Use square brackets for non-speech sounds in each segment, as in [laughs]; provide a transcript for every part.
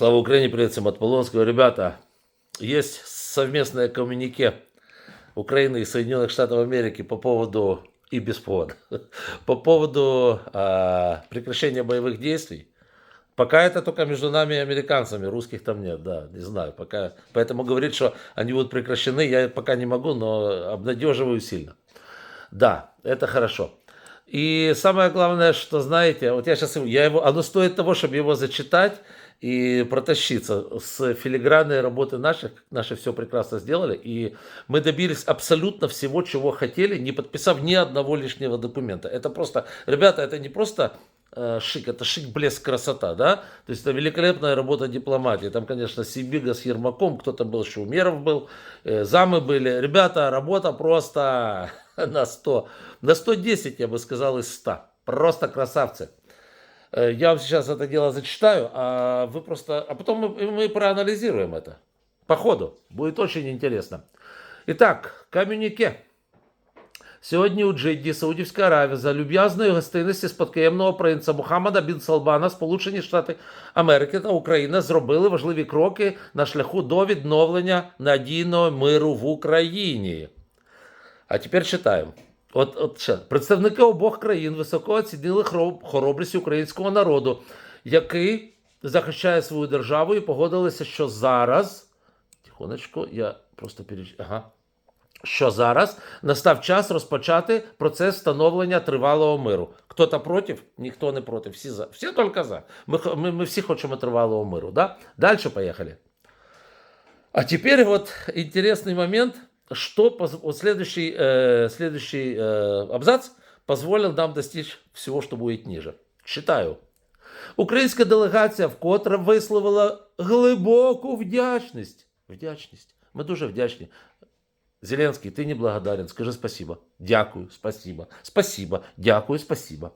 Слава Украине, привет всем от Полонского. Ребята, есть совместное коммюнике Украины и Соединенных Штатов Америки по поводу, и без повода, [laughs] по поводу а, прекращения боевых действий. Пока это только между нами и американцами, русских там нет, да, не знаю, пока. Поэтому говорить, что они будут прекращены, я пока не могу, но обнадеживаю сильно. Да, это хорошо. И самое главное, что знаете, вот я сейчас, я его, оно стоит того, чтобы его зачитать и протащиться с филигранной работы наших, наши все прекрасно сделали, и мы добились абсолютно всего, чего хотели, не подписав ни одного лишнего документа. Это просто, ребята, это не просто э, шик, это шик, блеск, красота, да? То есть это великолепная работа дипломатии. Там, конечно, Сибига с Ермаком, кто-то был, Шумеров был, э, замы были. Ребята, работа просто [laughs] на 100, на 110, я бы сказал, из 100. Просто красавцы. Э, Я вам сейчас это дело зачитаю, а вы просто, а потом мы, мы проанализируем это. По ходу. Будет очень интересно. Итак, комюніке. Сьогодні у Джидді, Саудівська Аравія, за люб'язної гостинності спадкоємного принца Мухаммада Бін Салбана, Сполучені Штати Америки та Україна зробили важливі кроки на шляху до відновлення надійного миру в Україні. А тепер читаємо. От, от ще. Представники обох країн високо оцінили хоробрість українського народу, який захищає свою державу і погодилися, що зараз. Тихонечко, я просто переч... Ага. Що зараз настав час розпочати процес встановлення тривалого миру. Хто-то проти? Ніхто не проти. Всі за. Всі тільки за. Ми, ми, ми всі хочемо тривалого миру. Да? Далі поїхали. А теперь вот интересный момент, что поз- вот следующий, э, следующий э, абзац позволил нам достичь всего, что будет ниже. Читаю. Українська делегація вкотре висловила глибоку вдячність. Вдячність. Ми дуже вдячні. Зеленський, ти не благодарен. Скажи спасибо. Дякую, спасибо. Спасибо. Дякую, спасибо.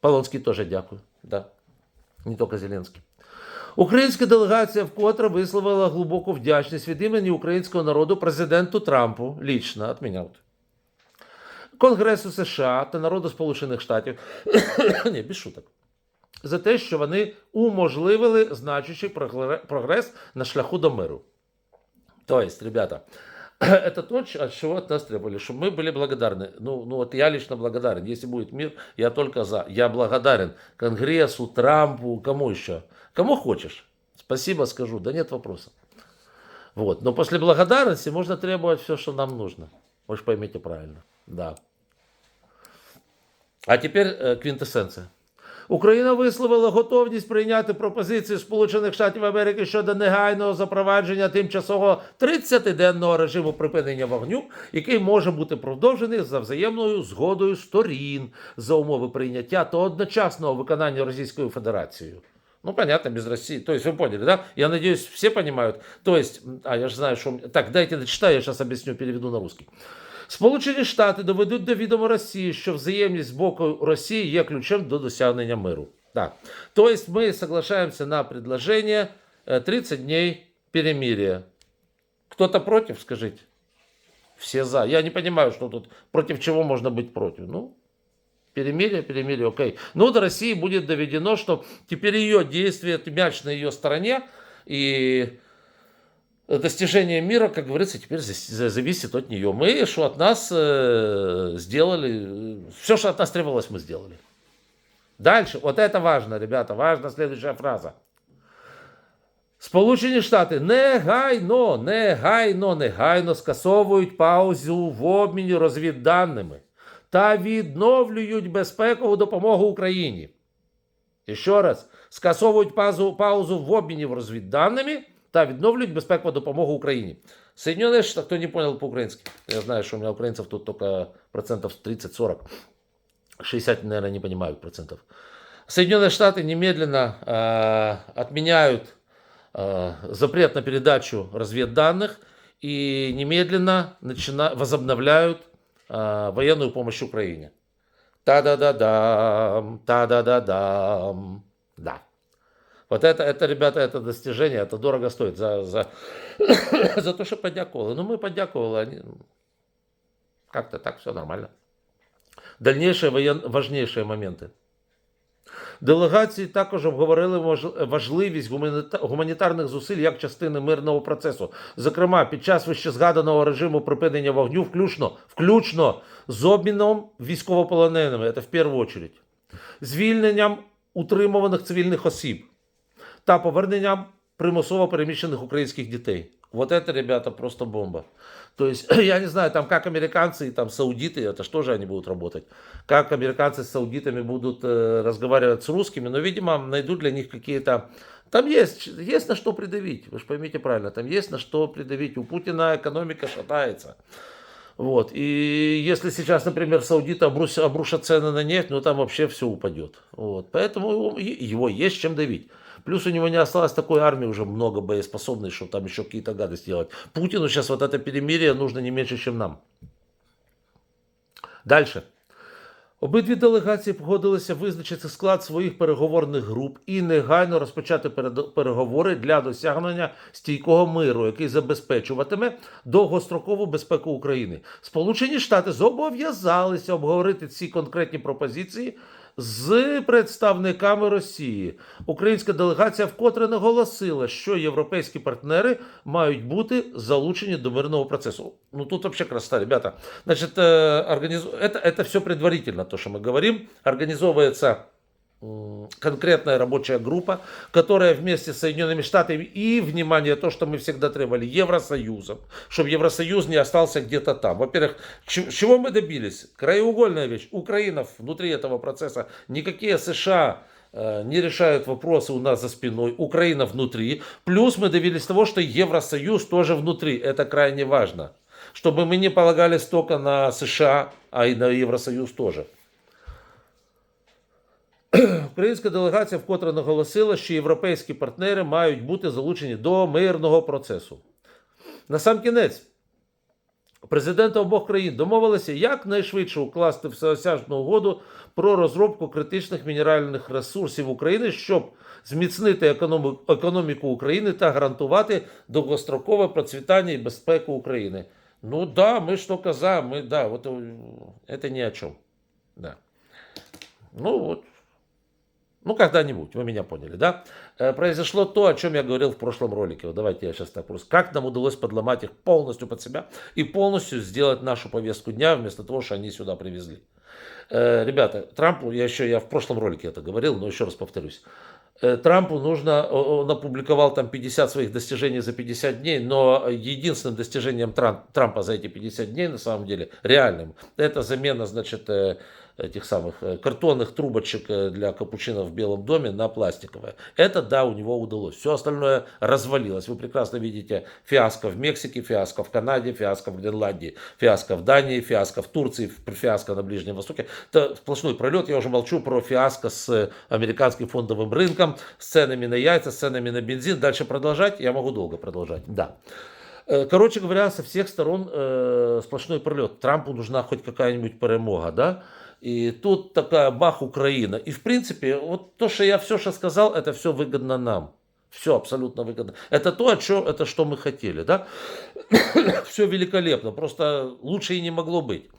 Полонський теж дякую. Да. Не тільки Зеленський. Українська делегація вкотре висловила глибоку вдячність від імені українського народу президенту Трампу лічно від Конгресу США та народу Сполучених Штатів. [coughs] Ні, без шуток. За те, що вони уможливили значущий прогрес на шляху до миру. То есть, ребята, [clears throat] это то, от чего от нас требовали, чтобы мы были благодарны. Ну, ну вот я лично благодарен. Если будет мир, я только за. Я благодарен Конгрессу, Трампу, кому еще? Кому хочешь. Спасибо скажу, да нет вопросов. Вот. Но после благодарности можно требовать все, что нам нужно. Вы же поймите правильно. Да. А тепер е, квінтесенція. Україна висловила готовність прийняти пропозицію Сполучених Штатів Америки щодо негайного запровадження тимчасового 30-денного режиму припинення вогню, який може бути продовжений за взаємною згодою сторін за умови прийняття та одночасного виконання Російською Федерацією. Ну, понятно, без России. То есть, вы поняли, да? Я надеюсь, все понимают. То есть, а я же знаю, что... Так, дайте дочитаю, я сейчас объясню, переведу на русский. Сполучені Штати доведуть до відома Росії, що взаємність з боку Росії є ключем до досягнення миру. Так. То есть мы соглашаемся на предложение э, 30 дней перемирия. Кто-то против, скажите? Все за. Я не понимаю, что тут против чего можно быть против. Ну, перемирие, перемирие, окей. Ну, до России будет доведено, что теперь ее действие, мяч на ее стороне, и достижение мира, как говорится, теперь за- за- зависит от нее. Мы, что от нас э, сделали, все, что от нас требовалось, мы сделали. Дальше, вот это важно, ребята, важна следующая фраза. Сполучені Штати негайно, негайно, негайно скасовують паузу в обміні розвідданими та відновлюють безпекову допомогу Україні. І ще раз, скасовують паузу, паузу в обміні розвідданими та відновлюють безпекову допомогу Україні. Соединенные Штаты, кто не понял по-украински, я знаю, что у меня украинцев тут только процентов 30-40, 60, наверное, не понимают процентов. Соединенные Штаты немедленно э, отменяют э, запрет на передачу разведданных и немедленно начина... возобновляют э, военную помощь Украине. Та-да-да-дам, та-да-да-дам. Да. Вот это, это, ребята, это достижение, это дорого стоит за, за, [coughs] за то, что подякували. Ну, мы подякували, они ну, как-то так, все нормально. Дальнейшие воен... важнейшие моменты. Делегації також обговорили мож- важливість гуманіта- гуманітарних зусиль як частини мирного процесу. Зокрема, під час вищезгаданого режиму припинення вогню, включно, включно з обміном військовополоненими, це в першу чергу, звільненням утримуваних цивільних осіб та поверненням примусово переміщених українських дітей. Вот это, ребята, просто бомба. То есть, [clears throat] я не знаю, там как американцы и там саудиты, это что же они будут работать? Как американцы с саудитами будут э, разговаривать с русскими, но, видимо, найдут для них какие-то... Там есть, есть на что придавить, вы же поймите правильно, там есть на что придавить. У Путина экономика шатается. Вот. И если сейчас, например, саудиты обрус- обрушат цены на нефть, ну там вообще все упадет. Вот. Поэтому его, его есть чем давить. Плюс у него не осталось такой армии уже много боеспособной, чтобы там еще какие-то гадости делать. Путину сейчас вот это перемирие нужно не меньше, чем нам. Дальше. Обидві делегації погодилися визначити склад своїх переговорних груп і негайно розпочати переговори для досягнення стійкого миру, який забезпечуватиме довгострокову безпеку України. Сполучені Штати зобов'язалися обговорити ці конкретні пропозиції з представниками Росії. Українська делегація вкотре наголосила, що європейські партнери мають бути залучені до мирного процесу. Ну тут вообще красота, ребята. Значит, э, организу... это, это все предварительно, то, что мы говорим. Организовывается м, конкретная рабочая группа, которая вместе с Соединенными Штатами и, внимание, то, что мы всегда требовали, Евросоюзом, чтобы Евросоюз не остался где-то там. Во-первых, чего мы добились? Краеугольная вещь. Украина внутри этого процесса, никакие США э, не решают вопросы у нас за спиной, Украина внутри. Плюс мы добились того, что Евросоюз тоже внутри. Это крайне важно. Чтобы мы не полагались только на США, а и на Евросоюз тоже. [clears throat] Українська делегація вкотре наголосила, що європейські партнери мають бути залучені до мирного процесу. На сам кінець, президенти обох країн домовилися якнайшвидше укласти всеосяжну угоду про розробку критичних мінеральних ресурсів України, щоб зміцнити економіку України та гарантувати довгострокове процвітання і безпеку України. Ну да, ми ж тільки за, ми да, вот, это ни о чем. Да. Ну вот, ну, когда-нибудь, вы меня поняли, да? Э, Произошло то, о чем я говорил в прошлом ролике. Вот давайте я сейчас так просто. Как нам удалось подломать их полностью под себя и полностью сделать нашу повестку дня вместо того, что они сюда привезли. Э, Ребята, Трампу, я еще я в прошлом ролике это говорил, но еще раз повторюсь. Э, Трампу нужно, он опубликовал там 50 своих достижений за 50 дней, но единственным достижением Трам- Трампа за эти 50 дней, на самом деле, реальным, это замена, значит, этих самых э, картонных трубочек э, для капучино в Белом доме на пластиковые. Это, да, у него удалось. Все остальное развалилось. Вы прекрасно видите фиаско в Мексике, фиаско в Канаде, фиаско в Гренландии, фиаско в Дании, фиаско в Турции, фиаско на Ближнем Востоке. Это сплошной пролет. Я уже молчу про фиаско с американским фондовым рынком, с ценами на яйца, с ценами на бензин. Дальше продолжать? Я могу долго продолжать. Да. Э, Короче говоря, со всех сторон э, сплошной пролет. Трампу нужна хоть какая-нибудь перемога, да? И тут такая бах Украина. И в принципе, вот то, что я все, что сказал, это все выгодно нам. Все абсолютно выгодно. Это то, о чем, это что мы хотели, да? [coughs] все великолепно, просто лучше и не могло быть.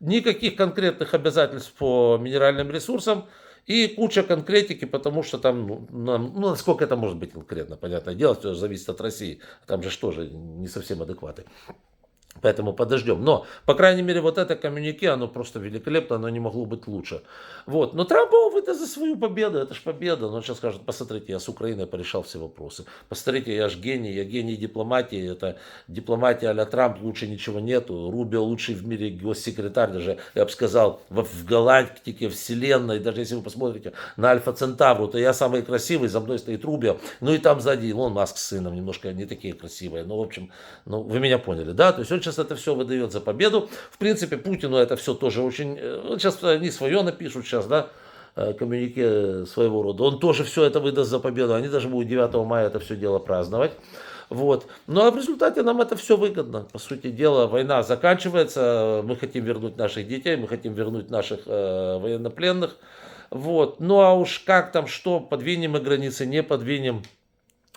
Никаких конкретных обязательств по минеральным ресурсам и куча конкретики, потому что там, ну, нам- ну, насколько это может быть конкретно, понятное дело, все зависит от России. Там же что же, не совсем адекваты. Поэтому подождем. Но, по крайней мере, вот это коммюнике, оно просто великолепно, оно не могло быть лучше. Вот. Но Трамп выдаст за свою победу, это же победа. Но он сейчас скажет, посмотрите, я с Украиной порешал все вопросы. Посмотрите, я же гений, я гений дипломатии. Это дипломатия а Трамп, лучше ничего нету. Рубио лучший в мире госсекретарь, даже, я бы сказал, в, в галактике, вселенной. Даже если вы посмотрите на Альфа Центавру, то я самый красивый, за мной стоит Рубио. Ну и там сзади Илон Маск с сыном, немножко не такие красивые. Ну, в общем, ну, вы меня поняли, да? То есть сейчас это все выдает за победу. В принципе, Путину это все тоже очень... э, Вот сейчас они свое напишут сейчас, да, э, коммюнике своего рода. Он тоже все это выдаст за победу. Они даже будут 9 мая это все дело праздновать. Вот. Ну а в результате нам это все выгодно. По сути дела, война заканчивается, мы хотим вернуть наших детей, мы хотим вернуть наших э, военнопленных. Вот. Ну а уж как там, что, подвинем мы границы, не подвинем,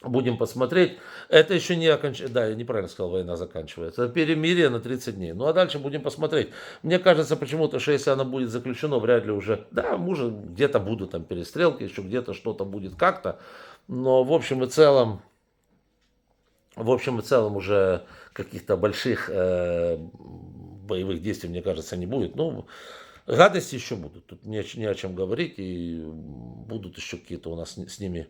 Будем посмотреть. Это еще не окончание. Да, я неправильно сказал, война заканчивается. Это перемирие на 30 дней. Ну а дальше будем посмотреть. Мне кажется почему-то, что если оно будет заключено, вряд ли уже... Да, может, где-то будут там перестрелки, еще где-то что-то будет как-то. Но в общем и целом, в общем и целом уже каких-то больших э, боевых действий, мне кажется, не будет. Ну, гадости еще будут. Тут не, не о чем говорить. И будут еще какие-то у нас с ними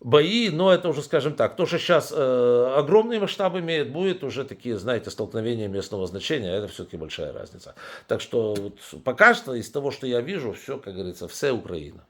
бои, но это уже, скажем так, то, что сейчас э, огромные масштабы имеет, будет уже такие, знаете, столкновения местного значения, это все-таки большая разница. Так что вот пока что из того, что я вижу, все, как говорится, все Украина.